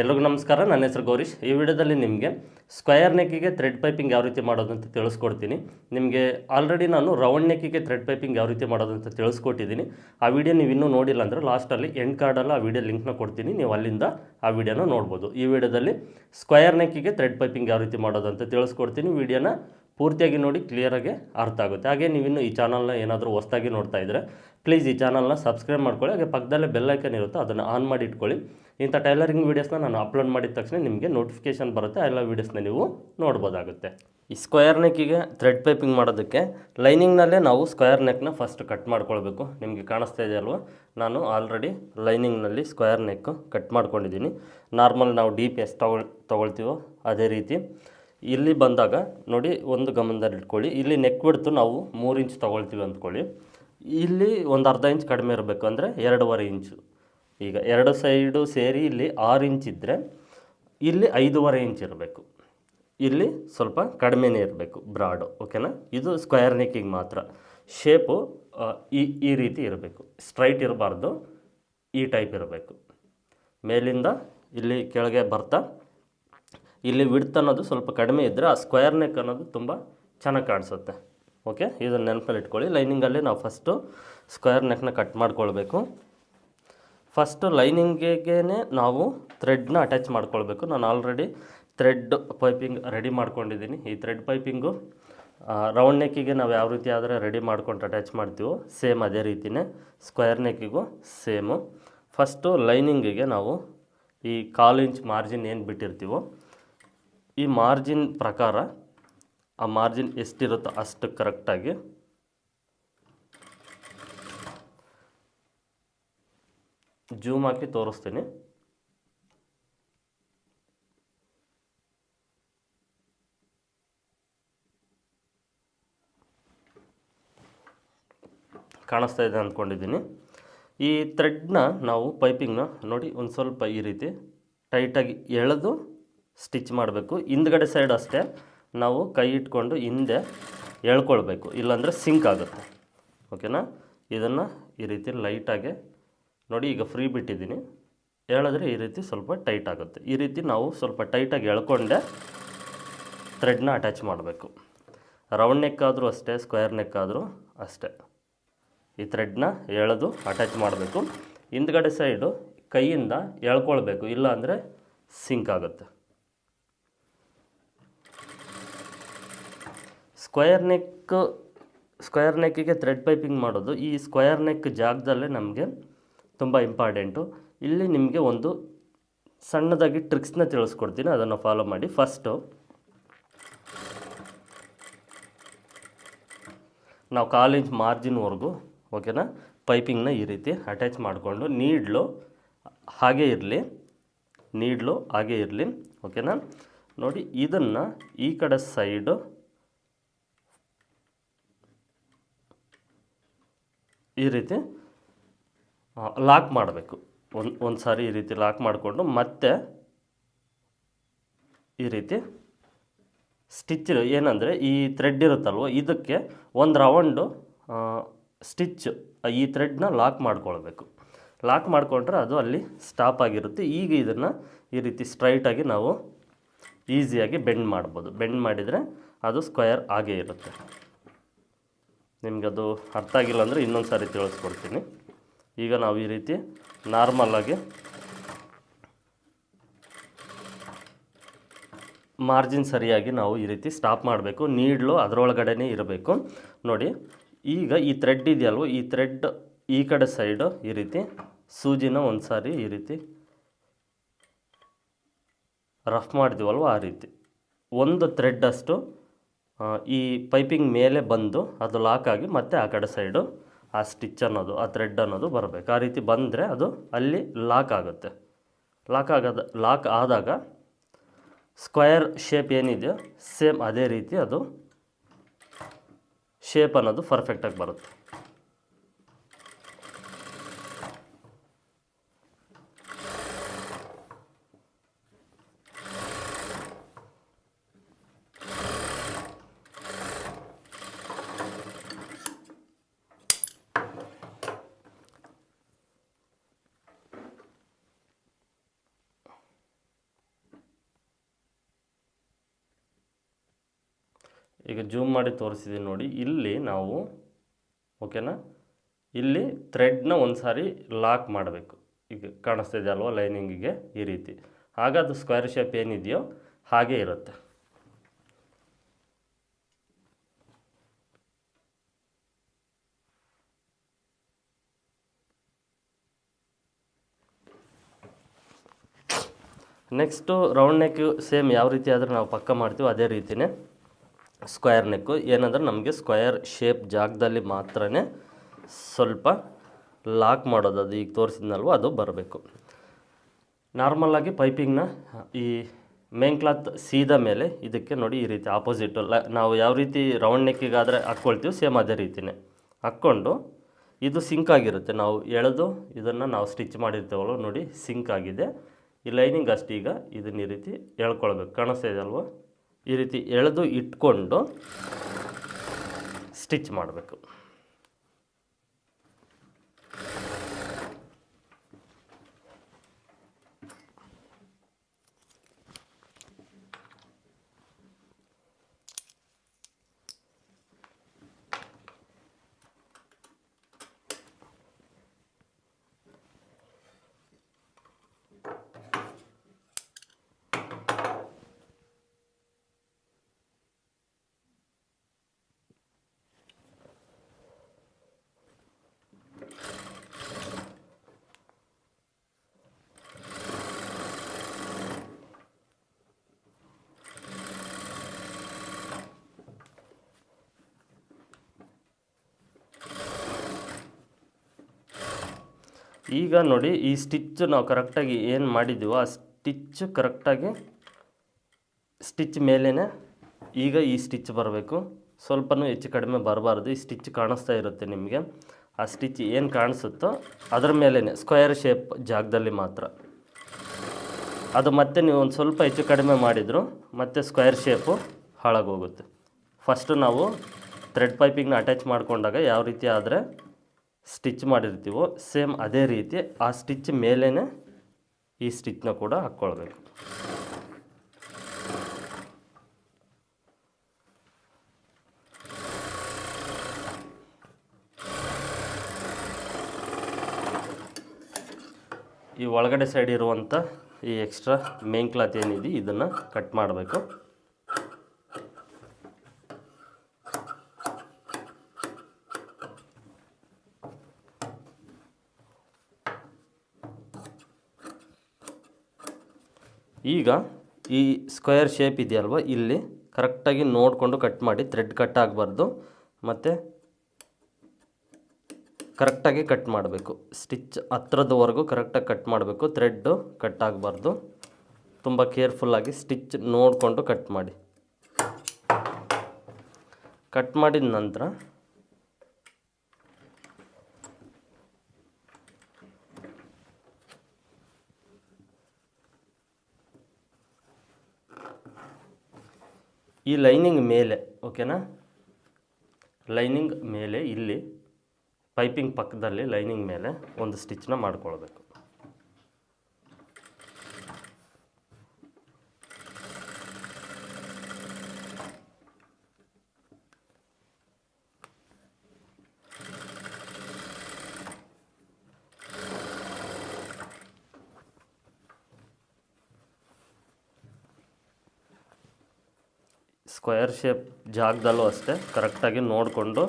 ಎಲ್ರಿಗೂ ನಮಸ್ಕಾರ. ನನ್ನ ಹೆಸರು ಗೌರೀಶ್. ಈ ವಿಡಿಯೋದಲ್ಲಿ ನಿಮಗೆ ಸ್ಕ್ವಯರ್ ನೆಕ್ಕಿಗೆ ಥ್ರೆಡ್ ಪೈಪಿಂಗ್ ಯಾವ ರೀತಿ ಮಾಡೋದು ಅಂತ ತಿಳಿಸ್ಕೊಡ್ತೀನಿ. ನಿಮಗೆ ಆಲ್ರೆಡಿ ನಾನು ರೌಂಡ್ ನೆಕ್ಕಿಗೆ ಥ್ರೆಡ್ ಪೈಪಿಂಗ್ ಯಾವ ರೀತಿ ಮಾಡೋದು ಅಂತ ತಿಳಿಸ್ಕೊಟ್ಟಿದ್ದೀನಿ. ಆ ವಿಡಿಯೋ ನೀವು ಇನ್ನೂ ನೋಡಿಲ್ಲ ಅಂದರೆ ಲಾಸ್ಟಲ್ಲಿ ಎಂಡ್ ಕಾರ್ಡಲ್ಲಿ ಆ ವಿಡಿಯೋ ಲಿಂಕ್ನ ಕೊಡ್ತೀನಿ. ನೀವು ಅಲ್ಲಿಂದ ಆ ವಿಡಿಯೋನ ನೋಡ್ಬೋದು. ಈ ವಿಡಿಯೋದಲ್ಲಿ ಸ್ಕ್ವಯರ್ ನೆಕ್ಕಿಗೆ ಥ್ರೆಡ್ ಪೈಪಿಂಗ್ ಯಾವ ರೀತಿ ಮಾಡೋದು ಅಂತ ತಿಳಿಸ್ಕೊಡ್ತೀನಿ. ವಿಡಿಯೋನ ಪೂರ್ತಿಯಾಗಿ ನೋಡಿ ಕ್ಲಿಯರಾಗಿ ಅರ್ಥ ಆಗುತ್ತೆ. ಹಾಗೆ ನೀವಿನ್ನು ಈ ಚಾನಲ್ನ ಏನಾದರೂ ಹೊಸ್ದಾಗಿ ನೋಡ್ತಾ ಇದ್ದರೆ ಪ್ಲೀಸ್ ಈ ಚಾನಲ್ನ ಸಬ್ಸ್ಕ್ರೈಬ್ ಮಾಡ್ಕೊಳ್ಳಿ. ಹಾಗೆ ಪಕ್ಕದಲ್ಲೇ ಬೆಲ್ಲೈಕನ್ ಇರುತ್ತೆ, ಅದನ್ನು ಆನ್ ಮಾಡಿ ಇಟ್ಕೊಳ್ಳಿ. ಇಂಥ ಟೈಲರಿಂಗ್ ವೀಡಿಯೋಸ್ನ ನಾನು ಅಪ್ಲೋಡ್ ಮಾಡಿದ ತಕ್ಷಣ ನಿಮಗೆ ನೋಟಿಫಿಕೇಷನ್ ಬರುತ್ತೆ ಎಲ್ಲ ವೀಡಿಯೋಸ್ನ ನೀವು ನೋಡ್ಬೋದಾಗುತ್ತೆ. ಈ ಸ್ಕ್ವೇರ್ ನೆಕ್ಕಿಗೆ ಥ್ರೆಡ್ ಪೈಪಿಂಗ್ ಮಾಡೋದಕ್ಕೆ ಲೈನಿಂಗ್ನಲ್ಲೇ ನಾವು ಸ್ಕ್ವೇರ್ ನೆಕ್ನ ಫಸ್ಟ್ ಕಟ್ ಮಾಡ್ಕೊಳ್ಬೇಕು. ನಿಮಗೆ ಕಾಣಿಸ್ತಾ ಇದೆ ಅಲ್ವಾ? ನಾನು ಆಲ್ರೆಡಿ ಲೈನಿಂಗ್ನಲ್ಲಿ ಸ್ಕ್ವೇರ್ ನೆಕ್ ಕಟ್ ಮಾಡ್ಕೊಂಡಿದ್ದೀನಿ. ನಾರ್ಮಲ್ ನಾವು ಡಿ ಪಿ ಎಸ್ ತಗೊಳ್, ತೊಗೊಳ್ತೀವೋ ಅದೇ ರೀತಿ. ಇಲ್ಲಿ ಬಂದಾಗ ನೋಡಿ ಒಂದು ಗಮನದಲ್ಲಿ ಇಟ್ಕೊಳ್ಳಿ. ಇಲ್ಲಿ ನೆಕ್ ಬಿಡ್ತು ನಾವು ಮೂರು ಇಂಚ್ ತೊಗೊಳ್ತೀವಿ ಅಂದ್ಕೊಳ್ಳಿ. ಇಲ್ಲಿ ಒಂದು ಅರ್ಧ ಇಂಚ್ ಕಡಿಮೆ ಇರಬೇಕು ಅಂದರೆ ಎರಡೂವರೆ ಇಂಚು ಈಗ ಎರಡು ಸೈಡು ಸೇರಿ ಇಲ್ಲಿ ಆರು ಇಂಚ್ ಇದ್ದರೆ ಇಲ್ಲಿ ಐದೂವರೆ ಇಂಚ್ ಇರಬೇಕು. ಇಲ್ಲಿ ಸ್ವಲ್ಪ ಕಡಿಮೆನೇ ಇರಬೇಕು ಬ್ರಾಡು ಓಕೆನಾ ಇದು ಸ್ಕ್ವೇರ್ ನೆಕ್ಕಿಗೆ ಮಾತ್ರ. ಶೇಪು ಈ ಈ ರೀತಿ ಇರಬೇಕು. ಸ್ಟ್ರೈಟ್ ಇರಬಾರ್ದು, ಈ ಟೈಪ್ ಇರಬೇಕು. ಮೇಲಿಂದ ಇಲ್ಲಿ ಕೆಳಗೆ ಬರ್ತಾ ಇಲ್ಲಿ ವಿಡ್ತ್ ಅನ್ನೋದು ಸ್ವಲ್ಪ ಕಡಿಮೆ ಇದ್ದರೆ ಆ ಸ್ಕ್ವೇರ್ ನೆಕ್ ಅನ್ನೋದು ತುಂಬ ಚೆನ್ನಾಗಿ ಕಾಣಿಸುತ್ತೆ. ಓಕೆ ಇದನ್ನು ನೆನಪಲ್ಲಿ ಇಟ್ಕೊಳ್ಳಿ. ಲೈನಿಂಗಲ್ಲಿ ನಾವು ಫಸ್ಟು ಸ್ಕ್ವೇರ್ ನೆಕ್ನ ಕಟ್ ಮಾಡ್ಕೊಳ್ಬೇಕು. ಫಸ್ಟು ಲೈನಿಂಗಿಗೆ ನಾವು ಥ್ರೆಡ್ನ ಅಟ್ಯಾಚ್ ಮಾಡ್ಕೊಳ್ಬೇಕು. ನಾನು ಆಲ್ರೆಡಿ ಥ್ರೆಡ್ ಪೈಪಿಂಗ್ ರೆಡಿ ಮಾಡ್ಕೊಂಡಿದ್ದೀನಿ. ಈ ಥ್ರೆಡ್ ಪೈಪಿಂಗು ರೌಂಡ್ ನೆಕ್ಕಿಗೆ ನಾವು ಯಾವ ರೀತಿ ಆದರೆ ರೆಡಿ ಮಾಡ್ಕೊಂಡು ಅಟ್ಯಾಚ್ ಮಾಡ್ತೀವೋ ಸೇಮ್ ಅದೇ ರೀತಿಯೇ ಸ್ಕ್ವೇರ್ ನೆಕ್ಕಿಗೂ ಸೇಮು ಫಸ್ಟು ಲೈನಿಂಗಿಗೆ ನಾವು ಈ ಕಾಲು ಇಂಚ್ ಮಾರ್ಜಿನ್ ಏನು ಬಿಟ್ಟಿರ್ತೀವೋ ಈ ಮಾರ್ಜಿನ್ ಪ್ರಕಾರ, ಆ ಮಾರ್ಜಿನ್ ಎಷ್ಟಿರುತ್ತೋ ಅಷ್ಟು ಕರೆಕ್ಟಾಗಿ ಜೂಮ್ ಹಾಕಿ ತೋರಿಸ್ತೀನಿ. ಕಾಣಿಸ್ತಾ ಇದೆ ಅಂದ್ಕೊಂಡಿದ್ದೀನಿ. ಈ ಥ್ರೆಡ್ನ ನಾವು ಪೈಪಿಂಗ್ನ ನೋಡಿ ಒಂದು ಸ್ವಲ್ಪ ಈ ರೀತಿ ಟೈಟಾಗಿ ಎಳೆದು ಸ್ಟಿಚ್ ಮಾಡಬೇಕು. ಹಿಂದ್ಗಡೆ ಸೈಡ್ ಅಷ್ಟೇ ನಾವು ಕೈ ಇಟ್ಕೊಂಡು ಹಿಂದೆ ಎಳ್ಕೊಳ್ಬೇಕು. ಇಲ್ಲಾಂದರೆ ಸಿಂಕ್ ಆಗುತ್ತೆ. ಓಕೆನಾ ಇದನ್ನು ಈ ರೀತಿ ಲೈಟಾಗೆ ನೋಡಿ ಈಗ ಫ್ರೀ ಬಿಟ್ಟಿದ್ದೀನಿ. ಹೇಳಿದ್ರೆ ಈ ರೀತಿ ಸ್ವಲ್ಪ ಟೈಟ್ ಆಗುತ್ತೆ. ಈ ರೀತಿ ನಾವು ಸ್ವಲ್ಪ ಟೈಟಾಗಿ ಎಳ್ಕೊಂಡೆ ಥ್ರೆಡ್ನ ಅಟ್ಯಾಚ್ ಮಾಡಬೇಕು. ರೌಂಡ್ ನೆಕ್ ಆದರೂ ಅಷ್ಟೇ ಸ್ಕ್ವೇರ್ ನೆಕ್ ಆದರೂ ಅಷ್ಟೇ. ಈ ಥ್ರೆಡ್ನ ಎಳೆದು ಅಟ್ಯಾಚ್ ಮಾಡಬೇಕು. ಹಿಂದ್ಗಡೆ ಸೈಡು ಕೈಯಿಂದ ಎಳ್ಕೊಳ್ಬೇಕು. ಇಲ್ಲ ಅಂದರೆ ಸಿಂಕ್ ಆಗುತ್ತೆ. ಸ್ಕ್ವಯರ್ ನೆಕ್ ಸ್ಕ್ವಯರ್ ನೆಕ್ಕಿಗೆ ಥ್ರೆಡ್ ಪೈಪಿಂಗ್ ಮಾಡೋದು. ಈ ಸ್ಕ್ವಯರ್ ನೆಕ್ ಜಾಗದಲ್ಲೇ ನಮಗೆ ತುಂಬ ಇಂಪಾರ್ಟೆಂಟು ಇಲ್ಲಿ ನಿಮಗೆ ಒಂದು ಸಣ್ಣದಾಗಿ ಟ್ರಿಕ್ಸ್ನ ತಿಳಿಸ್ಕೊಡ್ತೀನಿ. ಅದನ್ನು ಫಾಲೋ ಮಾಡಿ. ಫಸ್ಟು ನಾವು ಕಾಲು ಇಂಚ್ ಮಾರ್ಜಿನ್ವರೆಗೂ ಓಕೆನಾ ಪೈಪಿಂಗ್ನ ಈ ರೀತಿ ಅಟ್ಯಾಚ್ ಮಾಡಿಕೊಂಡು ನೀಡ್ಲು ಹಾಗೇ ಇರಲಿ ನೀಡ್ಲು ಹಾಗೇ ಇರಲಿ ಓಕೆನಾ ನೋಡಿ, ಇದನ್ನು ಈ ಕಡೆ ಸೈಡು ಈ ರೀತಿ ಲಾಕ್ ಮಾಡಬೇಕು. ಒಂದು ಒಂದು ಸಾರಿ ಈ ರೀತಿ ಲಾಕ್ ಮಾಡಿಕೊಂಡು ಮತ್ತೆ ಈ ರೀತಿ ಸ್ಟಿಚ್ ಏನಂದರೆ ಈ ಥ್ರೆಡ್ ಇರುತ್ತಲ್ವ, ಇದಕ್ಕೆ ಒಂದು ರೌಂಡು ಸ್ಟಿಚ್ ಈ ಥ್ರೆಡ್ನ ಲಾಕ್ ಮಾಡ್ಕೊಳ್ಬೇಕು. ಲಾಕ್ ಮಾಡಿಕೊಂಡ್ರೆ ಅದು ಅಲ್ಲಿ ಸ್ಟಾಪ್ ಆಗಿರುತ್ತೆ. ಈಗ ಇದನ್ನು ಈ ರೀತಿ ಸ್ಟ್ರೈಟಾಗಿ ನಾವು ಈಸಿಯಾಗಿ ಬೆಂಡ್ ಮಾಡ್ಬೋದು. ಬೆಂಡ್ ಮಾಡಿದರೆ ಅದು ಸ್ಕ್ವಯರ್ ಆಗೇ ಇರುತ್ತೆ. ನಿಮ್ಗೆ ಅದು ಅರ್ಥ ಆಗಿಲ್ಲ ಅಂದರೆ ಇನ್ನೊಂದು ಸಾರಿ ತಿಳಿಸ್ಕೊಡ್ತೀನಿ. ಈಗ ನಾವು ಈ ರೀತಿ ನಾರ್ಮಲ್ಲಾಗಿ ಮಾರ್ಜಿನ್ ಸರಿಯಾಗಿ ನಾವು ಈ ರೀತಿ ಸ್ಟಾಪ್ ಮಾಡಬೇಕು. ನೀಡ್ಲು ಅದರೊಳಗಡೆನೇ ಇರಬೇಕು. ನೋಡಿ, ಈಗ ಈ ಥ್ರೆಡ್ ಇದೆಯಲ್ವ, ಈ ಥ್ರೆಡ್ ಈ ಕಡೆ ಸೈಡು ಈ ರೀತಿ ಸೂಜಿನ ಒಂದು ಸಾರಿ ಈ ರೀತಿ ರಫ್ ಮಾಡಿದೀವಲ್ವ ಆ ರೀತಿ. ಒಂದು ಥ್ರೆಡ್ ಅಷ್ಟು ಈ ಪೈಪಿಂಗ್ ಮೇಲೆ ಬಂದು ಅದು ಲಾಕ್ ಆಗಿ ಮತ್ತೆ ಆ ಕಡೆ ಸೈಡು ಆ ಸ್ಟಿಚ್ ಅನ್ನೋದು, ಆ ಥ್ರೆಡ್ ಅನ್ನೋದು ಬರಬೇಕು. ಆ ರೀತಿ ಬಂದರೆ ಅದು ಅಲ್ಲಿ ಲಾಕ್ ಆಗುತ್ತೆ. ಲಾಕ್ ಆಗದ ಲಾಕ್ ಆದಾಗ ಸ್ಕ್ವಯರ್ ಶೇಪ್ ಏನಿದೆಯೋ ಸೇಮ್ ಅದೇ ರೀತಿ ಅದು ಶೇಪ್ ಅನ್ನೋದು ಪರ್ಫೆಕ್ಟಾಗಿ ಬರುತ್ತೆ. ಈಗ ಜೂಮ್ ಮಾಡಿ ತೋರಿಸಿದ್ದೀನಿ ನೋಡಿ. ಇಲ್ಲಿ ನಾವು, ಓಕೆನಾ? ಇಲ್ಲಿ ಥ್ರೆಡ್ನ ಒಂದು ಸಾರಿ ಲಾಕ್ ಮಾಡಬೇಕು. ಈಗ ಕಾಣಿಸ್ತಾ ಇದೆ ಅಲ್ವಾ ಲೈನಿಂಗಿಗೆ ಈ ರೀತಿ. ಆಗ ಅದು ಸ್ಕ್ವೇರ್ ಶೇಪ್ ಏನಿದೆಯೋ ಹಾಗೇ ಇರುತ್ತೆ. ನೆಕ್ಸ್ಟು ರೌಂಡ್ ನೆಕ್ ಸೇಮ್ ಯಾವ ರೀತಿ ಆದರೂ ನಾವು ಪಕ್ಕ ಮಾಡ್ತೀವೋ ಅದೇ ರೀತಿಯೇ ಸ್ಕ್ವೇರ್ ನೆಕ್ಕು ಏನಂದರೆ ನಮಗೆ ಸ್ಕ್ವಯರ್ ಶೇಪ್ ಜಾಗದಲ್ಲಿ ಮಾತ್ರ ಸ್ವಲ್ಪ ಲಾಕ್ ಮಾಡೋದು, ಅದು ಈಗ ತೋರಿಸಿದ್ನಲ್ವ, ಅದು ಬರಬೇಕು. ನಾರ್ಮಲ್ಲಾಗಿ ಪೈಪಿಂಗ್ನ ಈ ಮೇನ್ ಕ್ಲಾತ್ ಸೀದ ಮೇಲೆ ಇದಕ್ಕೆ ನೋಡಿ ಈ ರೀತಿ ಆಪೋಸಿಟ್ ಲ, ನಾವು ಯಾವ ರೀತಿ ರೌಂಡ್ ನೆಕ್ಕಿಗಾದರೆ ಹಾಕ್ಕೊಳ್ತೀವಿ ಸೇಮ್ ಅದೇ ರೀತಿಯೇ ಹಾಕ್ಕೊಂಡು ಇದು ಸಿಂಕ್ ಆಗಿರುತ್ತೆ. ನಾವು ಎಳೆದು ಇದನ್ನು ನಾವು ಸ್ಟಿಚ್ ಮಾಡಿರ್ತೇವಲ್ಲ ನೋಡಿ ಸಿಂಕ್ ಆಗಿದೆ. ಈ ಲೈನಿಂಗ್ ಅಷ್ಟು ಈಗ ಇದನ್ನ ಈ ರೀತಿ ಎಳ್ಕೊಳ್ಬೇಕು. ಕಾಣಿಸ್ತಾ ಇದೆ ಅಲ್ವಾ? ಈ ರೀತಿ ಎಳೆದು ಇಟ್ಕೊಂಡು ಸ್ಟಿಚ್ ಮಾಡಬೇಕು. ಈಗ ನೋಡಿ ಈ ಸ್ಟಿಚ್ ನಾವು ಕರೆಕ್ಟಾಗಿ ಏನು ಮಾಡಿದ್ದೀವೋ ಆ ಸ್ಟಿಚ್ ಕರೆಕ್ಟಾಗಿ ಸ್ಟಿಚ್ ಮೇಲೇ ಈಗ ಈ ಸ್ಟಿಚ್ ಬರಬೇಕು. ಸ್ವಲ್ಪನೂ ಹೆಚ್ಚು ಕಡಿಮೆ ಬರಬಾರ್ದು. ಈ ಸ್ಟಿಚ್ ಕಾಣಿಸ್ತಾ ಇರುತ್ತೆ ನಿಮಗೆ. ಆ ಸ್ಟಿಚ್ ಏನು ಕಾಣಿಸುತ್ತೋ ಅದರ ಮೇಲೇ ಸ್ಕ್ವೇರ್ ಶೇಪ್ ಜಾಗದಲ್ಲಿ ಮಾತ್ರ. ಅದು ಮತ್ತೆ ನೀವು ಒಂದು ಸ್ವಲ್ಪ ಹೆಚ್ಚು ಕಡಿಮೆ ಮಾಡಿದ್ರು ಮತ್ತೆ ಸ್ಕ್ವೇರ್ ಶೇಪು ಹಾಳಾಗೋಗುತ್ತೆ. ಫಸ್ಟು ನಾವು ಥ್ರೆಡ್ ಪೈಪಿಂಗ್ನ ಅಟ್ಯಾಚ್ ಮಾಡಿಕೊಂಡಾಗ ಯಾವ ರೀತಿ ಆದರೆ ಸ್ಟಿಚ್ ಮಾಡಿರ್ತೀವೋ ಸೇಮ್ ಅದೇ ರೀತಿ ಆ ಸ್ಟಿಚ್ ಮೇಲೇ ಈ ಸ್ಟಿಚ್ನ ಕೂಡ ಹಾಕ್ಕೊಳ್ಬೇಕು. ಈ ಒಳಗಡೆ ಸೈಡ್ ಇರುವಂಥ ಈ ಎಕ್ಸ್ಟ್ರಾ ಮೇನ್ ಕ್ಲಾತ್ ಏನಿದೆ, ಇದನ್ನು ಕಟ್ ಮಾಡಬೇಕು. ಈಗ ಈ ಸ್ಕ್ವೇರ್ ಶೇಪ್ ಇದೆಯಲ್ವ? ಇಲ್ಲಿ ಕರೆಕ್ಟಾಗಿ ನೋಡಿಕೊಂಡು ಕಟ್ ಮಾಡಿ ಥ್ರೆಡ್ ಕಟ್ ಆಗಬಾರ್ದು. ಮತ್ತು ಕರೆಕ್ಟಾಗಿ ಕಟ್ ಮಾಡಬೇಕು. ಸ್ಟಿಚ್ ಹತ್ರದವರೆಗೂ ಕರೆಕ್ಟಾಗಿ ಕಟ್ ಮಾಡಬೇಕು. ಥ್ರೆಡ್ಡು ಕಟ್ ಆಗಬಾರ್ದು. ತುಂಬ ಕೇರ್ಫುಲ್ಲಾಗಿ ಸ್ಟಿಚ್ ನೋಡಿಕೊಂಡು ಕಟ್ ಮಾಡಿ. ಕಟ್ ಮಾಡಿದ ನಂತರ ಈ ಲೈನಿಂಗ್ ಮೇಲೆ ಓಕೆನಾ? ಲೈನಿಂಗ್ ಮೇಲೆ ಇಲ್ಲಿ ಪೈಪಿಂಗ್ ಪಕ್ಕದಲ್ಲಿ ಲೈನಿಂಗ್ ಮೇಲೆ ಒಂದು ಸ್ಟಿಚ್ನ ಮಾಡ್ಕೊಳ್ಬೇಕು. ಸ್ಕ್ವೇರ್ ಶೇಪ್ ಜಾಗದಲ್ಲೂ ಅಷ್ಟೇ ಕರೆಕ್ಟಾಗಿ ನೋಡಿಕೊಂಡು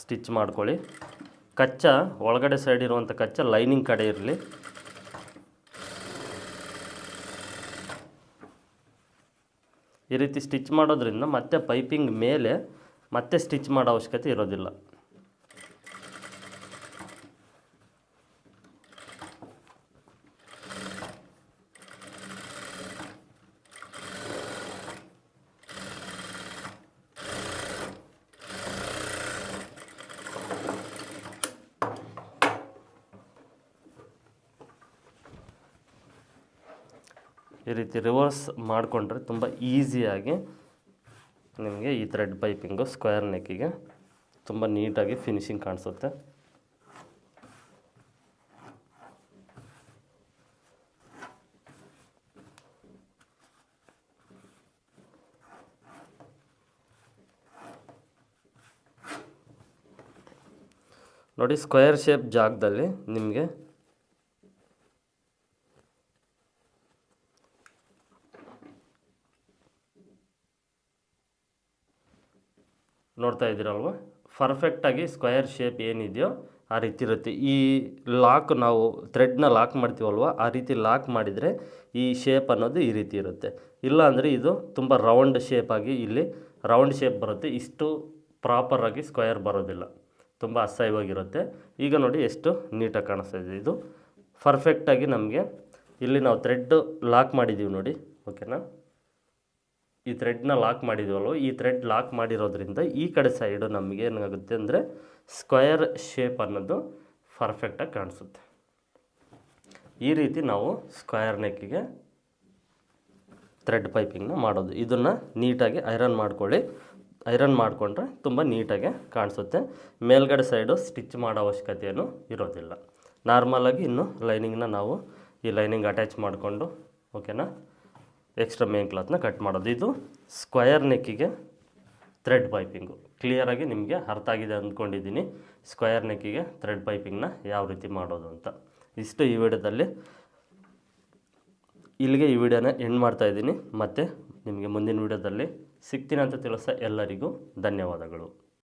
ಸ್ಟಿಚ್ ಮಾಡ್ಕೊಳ್ಳಿ. ಕಚ್ಚ ಒಳಗಡೆ ಸೈಡ್ ಇರುವಂಥ ಕಚ್ಚ ಲೈನಿಂಗ್ ಕಡೆ ಇರಲಿ. ಈ ರೀತಿ ಸ್ಟಿಚ್ ಮಾಡೋದ್ರಿಂದ ಮತ್ತೆ ಪೈಪಿಂಗ್ ಮೇಲೆ ಮತ್ತೆ ಸ್ಟಿಚ್ ಮಾಡೋ ಅವಶ್ಯಕತೆ ಇರೋದಿಲ್ಲ. ಈ ರೀತಿ ರಿವರ್ಸ್ ಮಾಡಿಕೊಂಡ್ರೆ ತುಂಬ ಈಸಿಯಾಗಿ ನಿಮಗೆ ಈ ಥ್ರೆಡ್ ಪೈಪಿಂಗು ಸ್ಕ್ವೇರ್ ನೆಕ್ಕಿಗೆ ತುಂಬ ನೀಟಾಗಿ ಫಿನಿಶಿಂಗ್ ಕಾಣಿಸುತ್ತೆ. ನೋಡಿ ಸ್ಕ್ವೇರ್ ಶೇಪ್ ಜಾಗದಲ್ಲಿ ನಿಮಗೆ ನೋಡ್ತಾ ಇದ್ದೀರಲ್ವ? ಪರ್ಫೆಕ್ಟಾಗಿ ಸ್ಕ್ವಯರ್ ಶೇಪ್ ಏನಿದೆಯೋ ಆ ರೀತಿ ಇರುತ್ತೆ. ಈ ಲಾಕ್ ನಾವು ಥ್ರೆಡ್ನ ಲಾಕ್ ಮಾಡ್ತೀವಲ್ವ, ಆ ರೀತಿ ಲಾಕ್ ಮಾಡಿದರೆ ಈ ಶೇಪ್ ಅನ್ನೋದು ಈ ರೀತಿ ಇರುತ್ತೆ. ಇಲ್ಲ ಅಂದರೆ ಇದು ತುಂಬ ರೌಂಡ್ ಶೇಪಾಗಿ ಇಲ್ಲಿ ರೌಂಡ್ ಶೇಪ್ ಬರುತ್ತೆ. ಇಷ್ಟು ಪ್ರಾಪರಾಗಿ ಸ್ಕ್ವಯರ್ ಬರೋದಿಲ್ಲ. ತುಂಬ ಅಸಹ್ಯವಾಗಿರುತ್ತೆ. ಈಗ ನೋಡಿ ಎಷ್ಟು ನೀಟಾಗಿ ಕಾಣಿಸ್ತಾ ಇದೆ ಇದು. ಪರ್ಫೆಕ್ಟಾಗಿ ನಮಗೆ ಇಲ್ಲಿ ನಾವು ಥ್ರೆಡ್ ಲಾಕ್ ಮಾಡಿದ್ದೀವಿ ನೋಡಿ. ಓಕೆನಾ ಈ ಥ್ರೆಡ್ನ ಲಾಕ್ ಮಾಡಿದ್ವಲ್ವ, ಈ ಥ್ರೆಡ್ ಲಾಕ್ ಮಾಡಿರೋದ್ರಿಂದ ಈ ಕಡೆ ಸೈಡು ನಮಗೆ ಏನಾಗುತ್ತೆ ಅಂದರೆ ಸ್ಕ್ವಯರ್ ಶೇಪ್ ಅನ್ನೋದು ಪರ್ಫೆಕ್ಟಾಗಿ ಕಾಣಿಸುತ್ತೆ. ಈ ರೀತಿ ನಾವು ಸ್ಕ್ವಯರ್ ನೆಕ್ಕಿಗೆ ಥ್ರೆಡ್ ಪೈಪಿಂಗ್ನ ಮಾಡೋದು. ಇದನ್ನು ನೀಟಾಗಿ ಐರನ್ ಮಾಡ್ಕೊಳ್ಳಿ. ಐರನ್ ಮಾಡಿಕೊಂಡ್ರೆ ತುಂಬ ನೀಟಾಗಿ ಕಾಣಿಸುತ್ತೆ. ಮೇಲ್ಗಡೆ ಸೈಡು ಸ್ಟಿಚ್ ಮಾಡೋ ಅವಶ್ಯಕತೆಯೂ ಇರೋದಿಲ್ಲ. ನಾರ್ಮಲಾಗಿ ಇನ್ನು ಲೈನಿಂಗ್ನ ನಾವು ಈ ಲೈನಿಂಗ್ ಅಟ್ಯಾಚ್ ಮಾಡಿಕೊಂಡು ಓಕೆನಾ ಎಕ್ಸ್ಟ್ರಾ ಮೇನ್ ಕ್ಲಾತ್ನ ಕಟ್ ಮಾಡೋದು. ಇದು ಸ್ಕ್ವಯರ್ ನೆಕ್ಕಿಗೆ ಥ್ರೆಡ್ ಪೈಪಿಂಗು ಕ್ಲಿಯರಾಗಿ ನಿಮಗೆ ಅರ್ಥ ಆಗಿದೆ ಅಂದ್ಕೊಂಡಿದ್ದೀನಿ. ಸ್ಕ್ವಯರ್ ನೆಕ್ಕಿಗೆ ಥ್ರೆಡ್ ಪೈಪಿಂಗ್ನ ಯಾವ ರೀತಿ ಮಾಡೋದು ಅಂತ. ಇಷ್ಟು ಈ ವಿಡಿಯೋದಲ್ಲಿ. ಇಲ್ಲಿಗೆ ಈ ವಿಡಿಯೋನ ಎಂಡ್ ಮಾಡ್ತಾ ಇದ್ದೀನಿ. ಮತ್ತು ನಿಮಗೆ ಮುಂದಿನ ವಿಡಿಯೋದಲ್ಲಿ ಸಿಗ್ತೀನಿ ಅಂತ ತಿಳಿಸ ಎಲ್ಲರಿಗೂ ಧನ್ಯವಾದಗಳು.